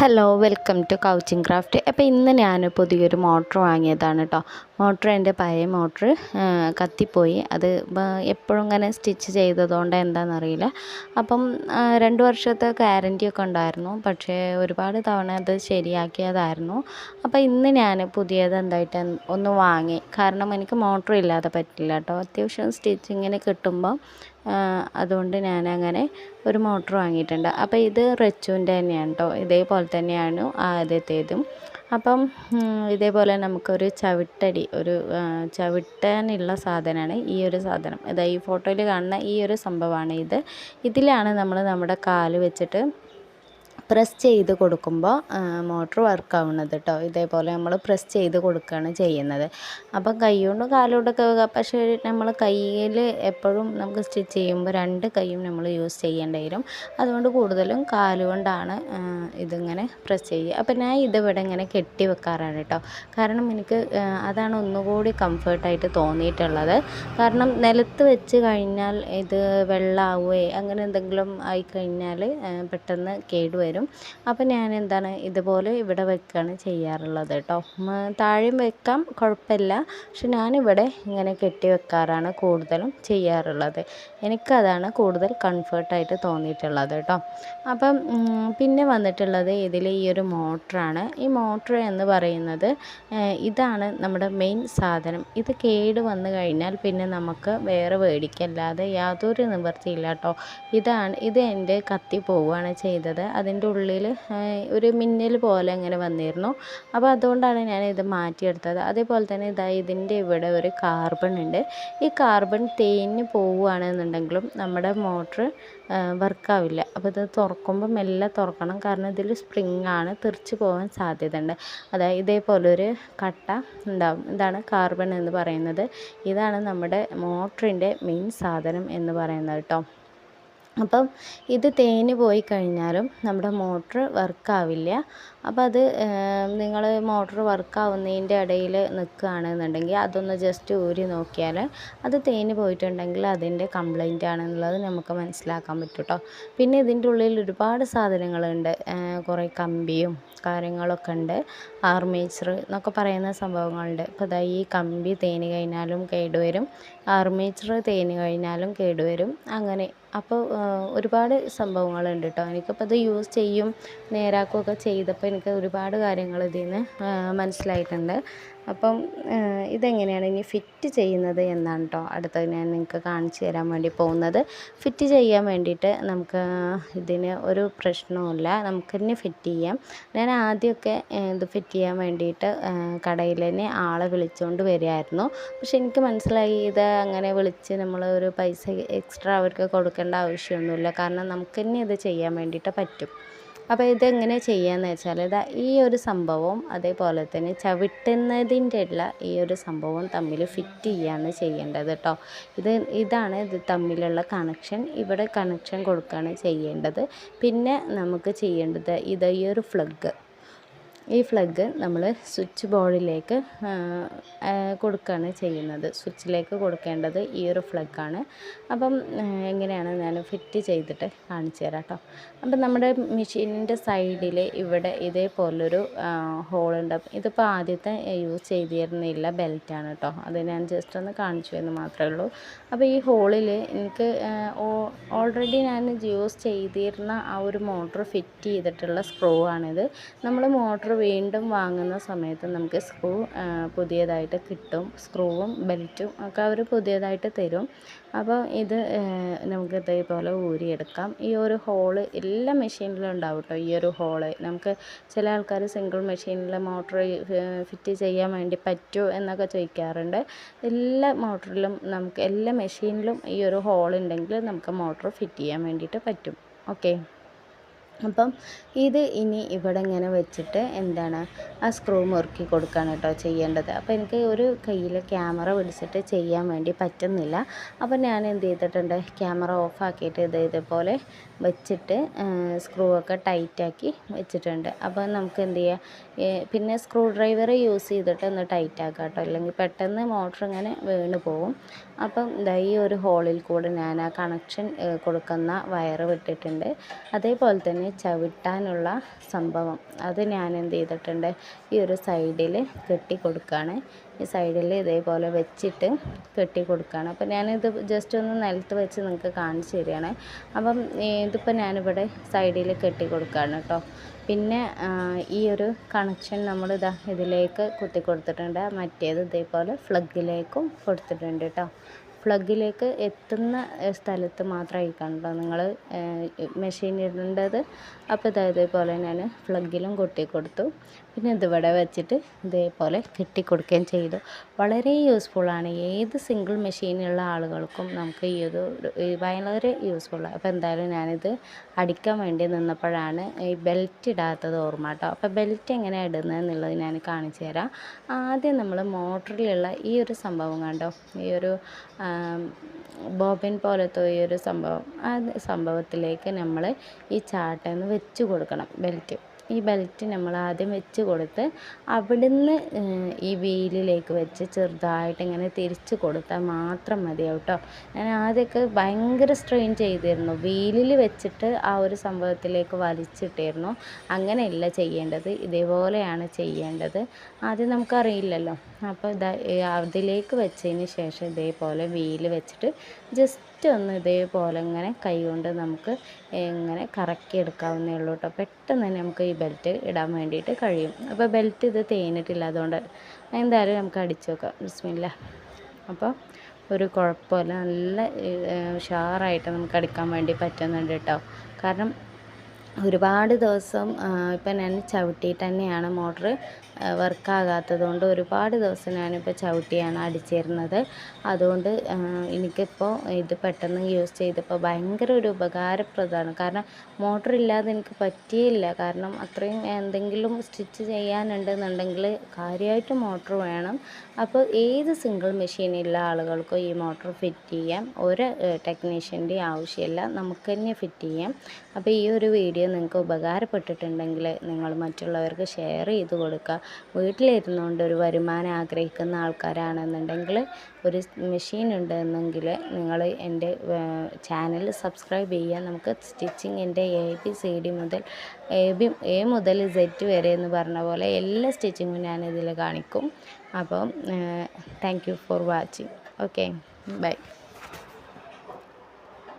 Hello welcome to couching craft അപ്പോൾ ഇന്ന് ഞാൻ പുതിയൊരു മോട്ടർ വാങ്ങിയതാണ് കേട്ടോ മോട്ടർ എന്റെ പഴയ മോട്ടർ കത്തിപ്പോയി. അത് എപ്പോഴും ഇങ്ങനെ സ്റ്റിച്ച് ചെയ്തതുകൊണ്ട് എന്താണെന്നറിയില്ല അപ്പം രണ്ട് വർഷത്തെ ഗ്യാരന്റി ഒക്കെ ഉണ്ടായിരുന്നു. പക്ഷേ ഒരുപാട് തവണ അത് ശരിയാക്കിയതായിരുന്നു. അപ്പോൾ ഇന്ന് ഞാൻ പുതിയത് എന്തായിട്ട് ഒന്ന് വാങ്ങി. കാരണം എനിക്ക് മോട്ടർ ഇല്ലാതെ പറ്റില്ല കേട്ടോ അത്യാവശ്യം സ്റ്റിച്ചിങ്ങിന് കിട്ടുമ്പോൾ അതുകൊണ്ട് ഞാൻ അങ്ങനെ ഒരു മോട്ടർ വാങ്ങിയിട്ടുണ്ട്. അപ്പോൾ ഇത് റെച്ചുവിന്റെ തന്നെയാണ് കേട്ടോ ഇതേപോലെ തന്നെയാണ് ആദ്യത്തേതും. അപ്പം ഇതേപോലെ നമുക്കൊരു ചവിട്ടടി ഒരു ചവിട്ടാനുള്ള സാധനമാണ് ഈ ഒരു സാധനം. ഇതാ ഈ ഫോട്ടോയിൽ കാണുന്ന ഈ ഒരു സംഭവമാണ് ഇത്. ഇതിലാണ് നമ്മൾ നമ്മുടെ കാൽ വെച്ചിട്ട് പ്രസ് ചെയ്ത് കൊടുക്കുമ്പോൾ മോട്ടർ വർക്ക് ആവുന്നത് കേട്ടോ ഇതേപോലെ നമ്മൾ പ്രസ് ചെയ്ത് കൊടുക്കുകയാണ് ചെയ്യുന്നത്. അപ്പം കൈകൊണ്ടും കാലുകൊണ്ടൊക്കെ പക്ഷേ നമ്മൾ കയ്യിൽ എപ്പോഴും നമുക്ക് സ്റ്റിച്ച് ചെയ്യുമ്പോൾ രണ്ട് കൈയും നമ്മൾ യൂസ് ചെയ്യേണ്ടി വരും. അതുകൊണ്ട് കൂടുതലും കാലുകൊണ്ടാണ് ഇതിങ്ങനെ പ്രസ് ചെയ്യുക. അപ്പം ഞാൻ ഇതിവിടെ ഇങ്ങനെ കെട്ടി വെക്കാറാണ് കേട്ടോ കാരണം എനിക്ക് അതാണ് ഒന്നുകൂടി കംഫർട്ടായിട്ട് തോന്നിയിട്ടുള്ളത്. കാരണം നിലത്ത് വെച്ച് കഴിഞ്ഞാൽ ഇത് വെള്ളമാവുകയോ അങ്ങനെ എന്തെങ്കിലും ആയിക്കഴിഞ്ഞാൽ പെട്ടെന്ന് കേടുവരും. അപ്പം ഞാൻ എന്താണ് ഇതുപോലെ ഇവിടെ വെക്കുകയാണ് ചെയ്യാറുള്ളത് കേട്ടോ താഴെയും വെക്കാം കുഴപ്പമില്ല പക്ഷെ ഞാനിവിടെ ഇങ്ങനെ കെട്ടി വെക്കാറാണ് കൂടുതലും ചെയ്യാറുള്ളത്. എനിക്കതാണ് കൂടുതൽ കംഫർട്ടായിട്ട് തോന്നിയിട്ടുള്ളത് കേട്ടോ അപ്പം പിന്നെ വന്നിട്ടുള്ളത് ഇതിൽ ഈ ഒരു മോട്ടറാണ്. ഈ മോട്ടർ എന്ന് പറയുന്നത് ഇതാണ് നമ്മുടെ മെയിൻ സാധനം. ഇത് കേട് വന്നു കഴിഞ്ഞാൽ പിന്നെ നമുക്ക് വേറെ മേടിക്കല്ലാതെ യാതൊരു നിവൃത്തിയില്ല കേട്ടോ ഇതാണ് ഇത് എന്റെ കത്തി പോവുകയാണ് ചെയ്തത്. അതിന്റെ ഉള്ളിൽ ഒരു മിന്നൽ പോലെ ഇങ്ങനെ വന്നിരുന്നു. അപ്പോൾ അതുകൊണ്ടാണ് ഞാൻ ഇത് മാറ്റിയെടുത്തത്. അതേപോലെ തന്നെ ഇതാ ഇതിന്റെ ഇവിടെ ഒരു കാർബൺ ഉണ്ട്. ഈ കാർബൺ തേഞ്ഞ് പോവുകയാണെന്നുണ്ടെങ്കിലും നമ്മുടെ മോട്ടർ വർക്കാവില്ല അപ്പോൾ ഇത് തുറക്കുമ്പോൾ മെല്ലെ തുറക്കണം. കാരണം ഇതിൽ സ്പ്രിങ് ആണ് തെറിച്ച് പോകാൻ സാധ്യതയുണ്ട്. അതായത് ഇതേപോലെ ഒരു കട്ട ഉണ്ടാവും. ഇതാണ് കാർബൺ എന്ന് പറയുന്നത്. ഇതാണ് നമ്മുടെ മോട്ടറിന്റെ മെയിൻ സാധനം എന്ന് പറയുന്നത് കേട്ടോ. അപ്പം ഇത് തേഞ്ഞ് പോയി കഴിഞ്ഞാലും നമ്മുടെ മോട്ടർ വർക്കാവില്ല. അപ്പം അത് നിങ്ങൾ മോട്ടർ വർക്കാവുന്നതിന്റെ ഇടയിൽ നിൽക്കുകയാണെന്നുണ്ടെങ്കിൽ അതൊന്ന് ജസ്റ്റ് ഊരി നോക്കിയാൽ അത് തേഞ്ഞ് പോയിട്ടുണ്ടെങ്കിൽ അതിന്റെ കംപ്ലൈന്റ് ആണെന്നുള്ളത് നമുക്ക് മനസ്സിലാക്കാൻ പറ്റും കേട്ടോ. പിന്നെ ഇതിന്റെ ഉള്ളിൽ ഒരുപാട് സാധനങ്ങളുണ്ട്. കുറേ കമ്പിയും കാര്യങ്ങളൊക്കെ ഉണ്ട്. ആർമേച്ചർ എന്നൊക്കെ പറയുന്ന സംഭവങ്ങളുണ്ട്. അപ്പം ദാ ഈ കമ്പി തേഞ്ഞ് കഴിഞ്ഞാലും കേടുവരും. ആർമേച്ചർ തേഞ്ഞ് കഴിഞ്ഞാലും കേടുവരും. അങ്ങനെ അപ്പോൾ ഒരുപാട് സംഭവങ്ങളുണ്ട് കേട്ടോ എനിക്കിപ്പോൾ ഇത് യൂസ് ചെയ്യും നേരാക്കുകയൊക്കെ ചെയ്തപ്പോൾ എനിക്ക് ഒരുപാട് കാര്യങ്ങൾ ഇതിൽ നിന്ന് മനസ്സിലായിട്ടുണ്ട്. അപ്പം ഇതെങ്ങനെയാണ് ഇനി ഫിറ്റ് ചെയ്യുന്നത് എന്നാണ് കേട്ടോ അടുത്തത് ഞാൻ നിങ്ങൾക്ക് കാണിച്ചു തരാൻ വേണ്ടി പോകുന്നത്. ഫിറ്റ് ചെയ്യാൻ വേണ്ടിയിട്ട് നമുക്ക് ഇതിന് ഒരു പ്രശ്നവുമില്ല. നമുക്ക് തന്നെ ഫിറ്റ് ചെയ്യാം. ഞാൻ ആദ്യമൊക്കെ ഇത് ഫിറ്റ് ചെയ്യാൻ വേണ്ടിയിട്ട് കടയിൽ തന്നെ ആളെ വിളിച്ചുകൊണ്ട് വരികയായിരുന്നു. പക്ഷെ എനിക്ക് മനസ്സിലായി ഇത് അങ്ങനെ വിളിച്ച് നമ്മൾ ഒരു പൈസ എക്സ്ട്രാ അവർക്ക് കൊടുക്കേണ്ട ആവശ്യമൊന്നുമില്ല. കാരണം നമുക്ക് തന്നെ ഇത് ചെയ്യാൻ വേണ്ടിയിട്ട് പറ്റും. അപ്പോൾ ഇതെങ്ങനെ ചെയ്യാന്ന് വെച്ചാൽ ഇതാ ഈ ഒരു സംഭവം അതേപോലെ തന്നെ ചവിട്ടുന്നതിന്റെ ഉള്ള ഈ ഒരു സംഭവം തമ്മിൽ ഫിറ്റ് ചെയ്യാണ് ചെയ്യേണ്ടത് കേട്ടോ ഇത് ഇതാണ് ഇത് തമ്മിലുള്ള കണക്ഷൻ ഇവിടെ കണക്ഷൻ കൊടുക്കുകയാണ് ചെയ്യേണ്ടത്. പിന്നെ നമുക്ക് ചെയ്യേണ്ടത് ഇത് ഈ ഒരു ഫ്ലഗ് ഈ ഫ്ലഗ് നമ്മൾ സ്വിച്ച് ബോർഡിലേക്ക് കൊടുക്കുകയാണ് ചെയ്യുന്നത്. സ്വിച്ചിലേക്ക് കൊടുക്കേണ്ടത് ഈ ഒരു ഫ്ലഗാണ് അപ്പം എങ്ങനെയാണ് ഞാൻ ഫിറ്റ് ചെയ്തിട്ട് കാണിച്ചു തരാം കേട്ടോ. അപ്പം നമ്മുടെ മെഷീനിന്റെ സൈഡിൽ ഇവിടെ ഇതേപോലൊരു ഹോളുണ്ട്. ഇതിപ്പോൾ ആദ്യത്തെ യൂസ് ചെയ്തിരുന്നില്ല ബെൽറ്റാണ് കേട്ടോ. അത് ഞാൻ ജസ്റ്റ് ഒന്ന് കാണിച്ചു എന്ന് മാത്രമേ ഉള്ളൂ. അപ്പോൾ ഈ ഹോളിൽ എനിക്ക് ഓൾറെഡി ഞാൻ യൂസ് ചെയ്തിരുന്ന ആ ഒരു മോട്ടർ ഫിറ്റ് ചെയ്തിട്ടുള്ള സ്ക്രൂ ആണിത്. നമ്മൾ മോട്ടർ വീണ്ടും വാങ്ങുന്ന സമയത്ത് നമുക്ക് സ്ക്രൂ പുതിയതായിട്ട് കിട്ടും. സ്ക്രൂവും ബെൽറ്റും ഒക്കെ അവർ പുതിയതായിട്ട് തരും. അപ്പോൾ ഇത് നമുക്ക് ഇതേപോലെ ഊരിയെടുക്കാം. ഈ ഒരു ഹോൾ എല്ലാ മെഷീനിലും ഉണ്ടാവും കേട്ടോ. ഈ ഒരു ഹോൾ നമുക്ക് ചില ആൾക്കാർ സിംഗിൾ മെഷീനിൽ മോട്ടർ ഫിറ്റ് ചെയ്യാൻ വേണ്ടി പറ്റുമോ എന്നൊക്കെ ചോദിക്കാറുണ്ട്. എല്ലാ മോട്ടറിലും നമുക്ക് എല്ലാ മെഷീനിലും ഈ ഒരു ഹോൾ ഉണ്ടെങ്കിൽ നമുക്ക് മോട്ടർ ഫിറ്റ് ചെയ്യാൻ വേണ്ടിയിട്ട് പറ്റും. ഓക്കെ? അപ്പം ഇത് ഇനി ഇവിടെ ഇങ്ങനെ വെച്ചിട്ട് എന്താണ് ആ സ്ക്രൂ മുറുക്കി കൊടുക്കുകയാണ് കേട്ടോ ചെയ്യേണ്ടത്. അപ്പോൾ എനിക്ക് ഒരു കയ്യിൽ ക്യാമറ പിടിച്ചിട്ട് ചെയ്യാൻ വേണ്ടി പറ്റുന്നില്ല. അപ്പോൾ ഞാൻ എന്ത് ചെയ്തിട്ടുണ്ട് ക്യാമറ ഓഫാക്കിയിട്ട് ഇത് ഇതേപോലെ വെച്ചിട്ട് സ്ക്രൂ ഒക്കെ ടൈറ്റാക്കി വെച്ചിട്ടുണ്ട്. അപ്പോൾ നമുക്ക് എന്ത് ചെയ്യാം പിന്നെ സ്ക്രൂ ഡ്രൈവർ യൂസ് ചെയ്തിട്ട് ഒന്ന് ടൈറ്റ് ആക്കുക കേട്ടോ. അല്ലെങ്കിൽ പെട്ടെന്ന് മോട്ടർ ഇങ്ങനെ വീണ് പോകും അപ്പം ഈ ഒരു ഹോളിൽ കൂടെ ഞാൻ ആ കണക്ഷൻ കൊടുക്കുന്ന വയറ് വിട്ടിട്ടുണ്ട്. അതേപോലെ തന്നെ ചവിട്ടാനുള്ള സംഭവം. അത് ഞാൻ എന്ത് ചെയ്തിട്ടുണ്ട് ഈ ഒരു സൈഡിൽ കെട്ടി കൊടുക്കുകയാണ് ഈ സൈഡിൽ ഇതേപോലെ വെച്ചിട്ട് കെട്ടി കൊടുക്കുകയാണ് അപ്പോൾ ഞാനിത് ജസ്റ്റ് ഒന്ന് നിലത്ത് വെച്ച് നിങ്ങൾക്ക് കാണിച്ചു തരികയാണ്. അപ്പം ഇതിപ്പോൾ ഞാനിവിടെ സൈഡിൽ കെട്ടി കൊടുക്കുകയാണ് കേട്ടോ. പിന്നെ ഈ ഒരു കണക്ഷൻ നമ്മൾ ഇതാ ഇതിലേക്ക് കുത്തി കൊടുത്തിട്ടുണ്ട്. മറ്റേത് ഇതേപോലെ ഫ്ലഗിലേക്കും കൊടുത്തിട്ടുണ്ട് കേട്ടോ. പ്ലഗിലേക്ക് എത്തുന്ന സ്ഥലത്ത് മാത്രമായിരിക്കണം കേട്ടോ നിങ്ങൾ മെഷീൻ ഇടേണ്ടത്. അപ്പോൾ ഇതാ ഇതേപോലെ ഞാൻ പ്ലഗിലും കൊട്ടി കൊടുത്തു പിന്നെ ഇതിവിടെ വെച്ചിട്ട് ഇതേപോലെ കെട്ടി കൊടുക്കുകയും ചെയ്തു. വളരെ യൂസ്ഫുള്ളാണ് ഏത് സിംഗിൾ മെഷീനുള്ള ആളുകൾക്കും നമുക്ക് ഈ ഒരു വളരെ യൂസ്ഫുള്ളാണ് അപ്പോൾ എന്തായാലും ഞാനിത് അടിക്കാൻ വേണ്ടി നിന്നപ്പോഴാണ് ഈ ബെൽറ്റ് ഇടാത്തത് ഓർമ്മ കേട്ടോ. അപ്പോൾ ബെൽറ്റ് എങ്ങനെ ഇടുന്നത് എന്നുള്ളത് ഞാൻ കാണിച്ചു തരാം. ആദ്യം നമ്മൾ മോട്ടറിലുള്ള ഈ ഒരു സംഭവം കണ്ടോ? ഈ ഒരു ബോബിൻ പോലത്തെ ഈ ഒരു സംഭവം ആ സംഭവത്തിലേക്ക് നമ്മൾ ഈ ചാട്ടന്ന് വെച്ച് കൊടുക്കണം ബെൽറ്റ്. ഈ ബെൽറ്റ് നമ്മൾ ആദ്യം വെച്ച് കൊടുത്ത് അവിടുന്ന് ഈ വീലിലേക്ക് വെച്ച് ചെറുതായിട്ട് ഇങ്ങനെ തിരിച്ച് കൊടുത്താൽ മാത്രം മതിയാവും കേട്ടോ ഞാൻ ആദ്യമൊക്കെ ഭയങ്കര സ്ട്രെയിൻ ചെയ്തിരുന്നു. വീലിൽ വെച്ചിട്ട് ആ ഒരു സംഭവത്തിലേക്ക് വലിച്ചിട്ടിരുന്നു. അങ്ങനെയല്ല ചെയ്യേണ്ടത്. ഇതേപോലെയാണ് ചെയ്യേണ്ടത്. ആദ്യം നമുക്കറിയില്ലല്ലോ. അപ്പോൾ ഇതാ അതിലേക്ക് വെച്ചതിന് ശേഷം ഇതേപോലെ വീൽ വെച്ചിട്ട് ജസ്റ്റ് ഒന്ന് ഇതേപോലെ ഇങ്ങനെ കൈകൊണ്ട് നമുക്ക് ഇങ്ങനെ കറക്കി എടുക്കാവുന്നേ ഉള്ളൂ കേട്ടോ. പെട്ടെന്ന് തന്നെ നമുക്ക് ഈ ബെൽറ്റ് ഇടാൻ വേണ്ടിയിട്ട് കഴിയും. അപ്പോൾ ബെൽറ്റ് ഇത് തേഞ്ഞിട്ടില്ല അതുകൊണ്ട് എന്തായാലും നമുക്ക് അടിച്ചു നോക്കാം ബിസ്മില്ല. അപ്പോൾ ഒരു കുഴപ്പമില്ല. നല്ല ഉഷാറായിട്ട് നമുക്ക് അടിക്കാൻ വേണ്ടി പറ്റുന്നുണ്ട് കേട്ടോ. കാരണം ഒരുപാട് ദിവസം ഇപ്പം ഞാൻ ചവിട്ടിയിട്ട് തന്നെയാണ് മോട്ടറ് വർക്കാകാത്തത് കൊണ്ട് ഒരുപാട് ദിവസം ഞാനിപ്പോൾ ചവിട്ടിയാണ് അടിച്ചിരുന്നത്. അതുകൊണ്ട് എനിക്കിപ്പോൾ ഇത് പെട്ടെന്ന് യൂസ് ചെയ്തപ്പോൾ ഭയങ്കര ഒരു ഉപകാരപ്രദമാണ്. കാരണം മോട്ടർ ഇല്ലാതെ എനിക്ക് പറ്റിയില്ല. കാരണം അത്രയും എന്തെങ്കിലും സ്റ്റിച്ച് ചെയ്യാനുണ്ടെന്നുണ്ടെങ്കിൽ കാര്യമായിട്ട് മോട്ടർ വേണം. അപ്പോൾ ഏത് സിംഗിൾ മെഷീനുള്ള ആളുകൾക്കും ഈ മോട്ടർ ഫിറ്റ് ചെയ്യാം. ഒരു ടെക്നീഷ്യന്റെ ആവശ്യമില്ല. നമുക്ക് തന്നെ ഫിറ്റ് ചെയ്യാം. അപ്പോൾ ഈ ഒരു വീഡിയോ നിങ്ങൾക്ക് ഉപകാരപ്പെട്ടിട്ടുണ്ടെങ്കിൽ നിങ്ങൾ മറ്റുള്ളവർക്ക് ഷെയർ ചെയ്ത് കൊടുക്കുക. വീട്ടിലിരുന്നുകൊണ്ട് ഒരു വരുമാനം ആഗ്രഹിക്കുന്ന ആൾക്കാരാണെന്നുണ്ടെങ്കിൽ ഒരു മെഷീൻ ഉണ്ടെന്നെങ്കിൽ നിങ്ങൾ എന്റെ ചാനൽ സബ്സ്ക്രൈബ് ചെയ്യുക. നമുക്ക് സ്റ്റിച്ചിങ്ങിന്റെ എ ബി സി ഡി മുതൽ എ ബി എ മുതൽ സെറ്റ് വരെ എന്ന് പറഞ്ഞ പോലെ എല്ലാ സ്റ്റിച്ചിങ്ങും ഞാനിതിൽ കാണിക്കും. അപ്പം thank you for watching. Okay bye.